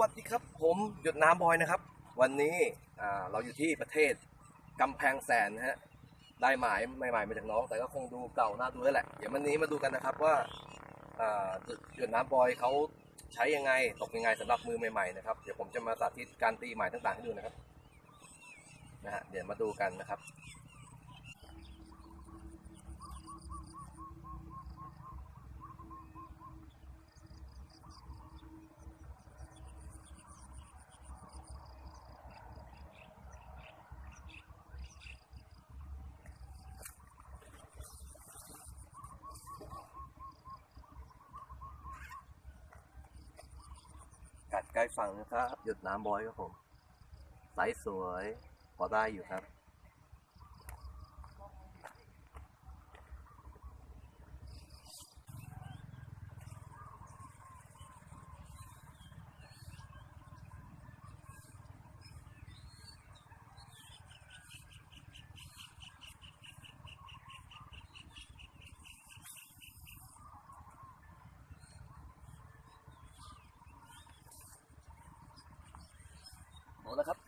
วัสดีครับ ผมหยดน้ำบอยนะครับ วันนี้เราอยู่ที่ประเทศกำแพงแสนนะฮะได้หมายใหม่ๆมาจากน้อง แต่ก็คงดูเก่าหน่าดูแล้วแหละ เดี๋ยววันนี้มาดูกันนะครับว่าอ่าหยดน้ำบอยเขาใช้ยังไงตกยังไงสำหรับมือใหม่ๆนะครับเดี๋ยวผมจะมาสาธิตการตีหมายต่างๆให้ดูนะครับนะฮะเดี๋ยวมาดูกันนะครับ ใกล้ฝั่งนะครับ หยดน้ำบอยครับผม ใสสวย พอได้อยู่ครับ หมดแล้วครับ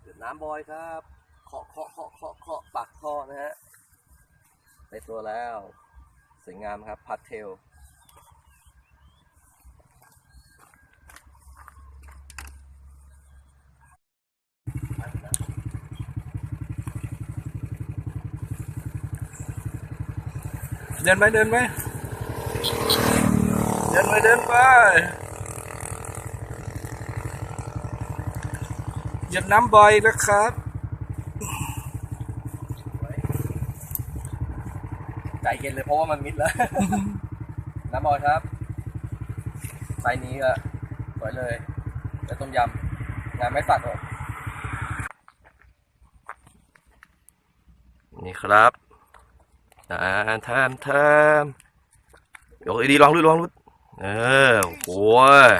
เดือดน้ำบอยครับเคาะเคาะเคาะเคาะเคาะปากท่อนะฮะในตัวแล้ว สวยงามครับพัดเทล เดินไปเดินไปเดินไปเดินไปหยดน้ำบ่อยนะครับใจเย็นเลยเพราะว่ามันมิดแล้ว น้ำบอยครับไซส์นี้ก็สวยเลยแล้วต้มยำงานไม่สัตว์หรอกนี่ครับ อ่าทามทามยกดีลองดูลองดูเออโอ้ย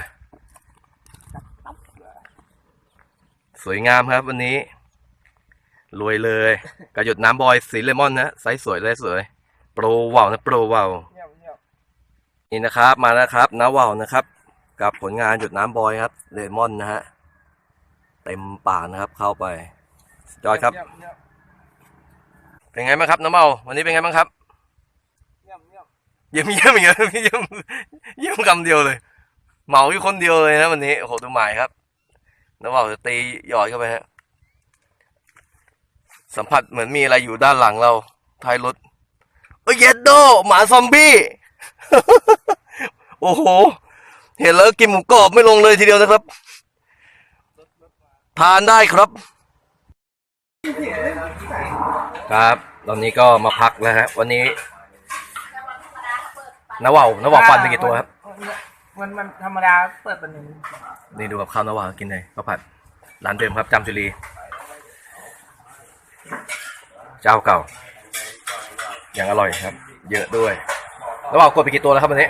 สวยงามครับวันนี้ รวยเลยกระหยดน้ำบอยสีเลมอนนะไซส์สวยเลยสวย โปรว่าวนะโปรว่าวนี่นะครับมาแล้วครับน้าว่าวนะครับ กับผลงานหยดน้ำบอยครับเลมอนนะฮะเต็มปากนะครับเข้าไปสุดยอดครับ เงียบเงียบเป็นไงบ้างครับน้าเมาวันนี้เป็นไงบ้างครับเงียบเงียบเยี่ยมเยี่ยมเยี่ยมเยี่ยมเยี่ยมคำเดียวเลย เหมาอยู่คนเดียวเลยนะวันนี้โอ้โหดูหมายครับน้าว่าวจะตีหยอดเข้าไปฮะสัมผัสเหมือนมีอะไรอยู่ด้านหลังเราท้ายรถเอ้ยเยดโดหมาซอมบี้โอ้โห เห็นแล้วกินหมูกรอบไม่ลงเลยทีเดียวนะครับ ทานได้ครับ ครับ ตอนนี้ก็มาพักแล้วฮะ วันนี้น้าว่าวน้าว่าวฟันไปกี่ตัวครับ มันมันธรรมดาเปิดเป็นหนึ่งนี่ดูกับข้าวน้าว่าวกินเลยข้าวผัดร้านเดิมครับจำจุรีเจ้าเก่ายังอร่อยครับ เยอะด้วยน้าว่าวกดไปกี่ตัวแล้วครับวันนี้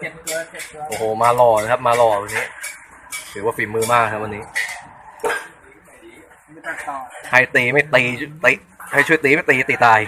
เจ็ดตัวเจ็ดตัวโอ้โหมาหล่อนะครับ มาหล่อวันนี้ถือว่าฝีมือมากครับวันนี้มีตัดต่อให้ตีไม่ตีตี ให้ช่วยตีไม่ตีตีตาย